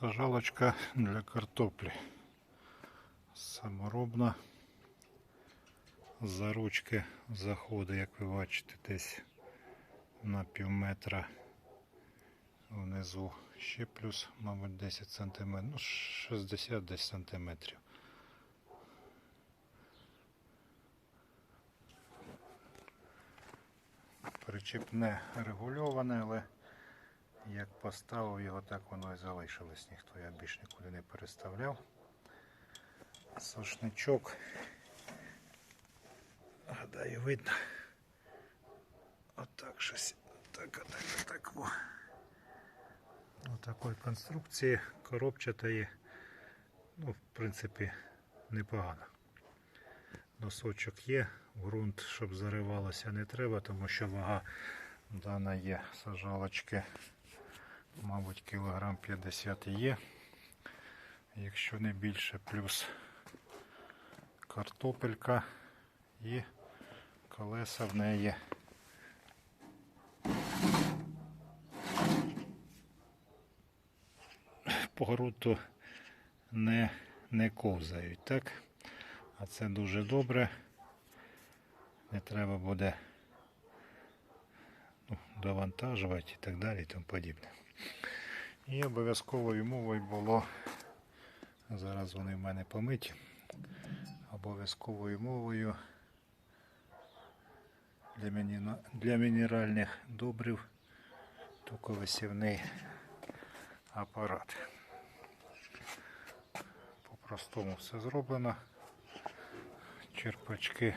Сажалочка для картоплі. Саморобна. За ручки заходить, як ви бачите, десь на пів метра внизу ще плюс, мабуть, 10 см, ну 60 десь сантиметрів. Причіп не регульоване, але як поставив його, так воно і залишилось. Ніхто я більш нікуди не переставляв. Сошничок. Гадаю, видно. Отак щось. Так, отак, отак. О. Отакої конструкції коробчатої. Ну, в принципі, непогано. Носочок є, ґрунт, щоб заривалося, не треба, тому що вага дана є сажалочки, мабуть, кілограм 50 є. Якщо не більше, плюс картопелька і колеса в неї. По ґрунту не, не ковзають, так? А це дуже добре. Не треба буде ну, довантажувати і так далі і тому подібне. І обов'язковою мовою було, зараз вони в мене помиті, обов'язковою мовою для, міні- для мінеральних добрив токовисівний апарат. По-простому все зроблено. Черпачки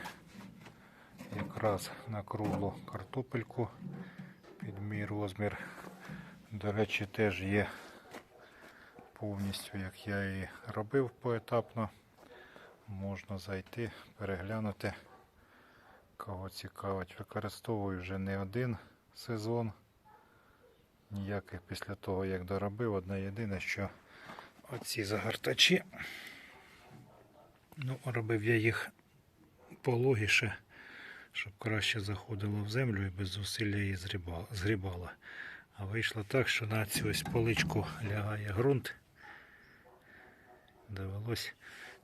якраз на круглу картопельку під мій розмір. До речі, теж є повністю, як я і робив поетапно. Можна зайти, переглянути. Кого цікавить, використовую вже не один сезон. Ніяких після того, як доробив, одне єдине, що оці загортачі. Ну, робив я їх пологіше, щоб краще заходило в землю і без зусилля її згрібало. А вийшло так, що на цю ось поличку лягає ґрунт. Довелось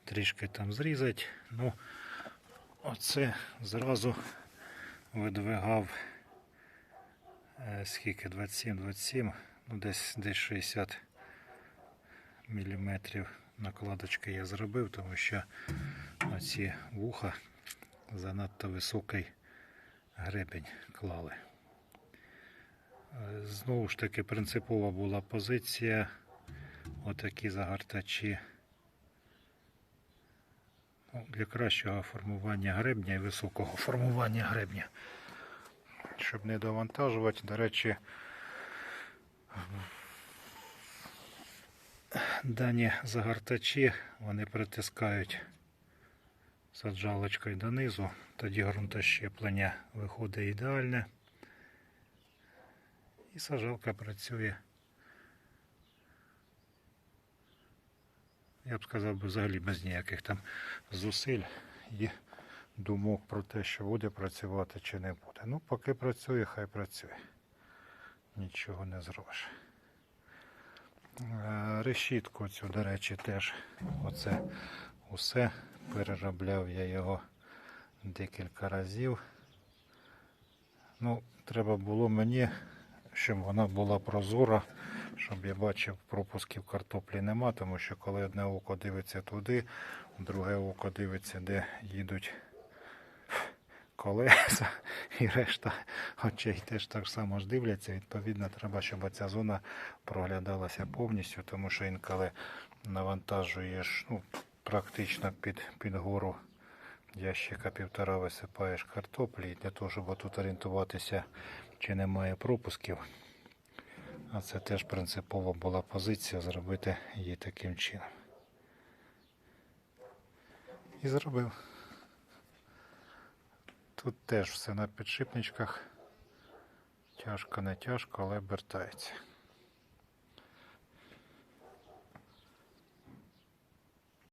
трішки там зрізати. Ну, оце зразу видвигав е, скільки 27-27, ну десь десь 60 міліметрів накладочки я зробив, тому що оці вуха занадто високий гребень клали. Е, Знову ж таки принципова була позиція. Отакі загортачі. Ну, Для кращого формування гребня і високого формування гребня. Щоб не довантажувати, до речі, дані загортачі вони притискають саджалочкою донизу, тоді ґрунтощеплення виходить ідеальне. І саджалка працює. Я б сказав взагалі без ніяких там зусиль і думок про те, що буде працювати чи не буде. Ну, поки працює, хай працює. Нічого не зробиш. Е, Решітку цю, до речі, теж оце усе переробляв я його декілька разів. Ну, треба було мені, щоб вона була прозора, щоб я бачив, пропусків картоплі нема, тому що коли одне око дивиться туди, друге око дивиться, де їдуть колеса і решта очей теж так само ж дивляться. Відповідно, треба, щоб ця зона проглядалася повністю, тому що інколи навантажуєш ну, практично під, під гору ящика півтора висипаєш картоплі для того, щоб тут орієнтуватися, чи немає пропусків. А це теж принципова була позиція зробити її таким чином. І зробив. Тут теж все на підшипничках. Тяжко, не тяжко, але обертається.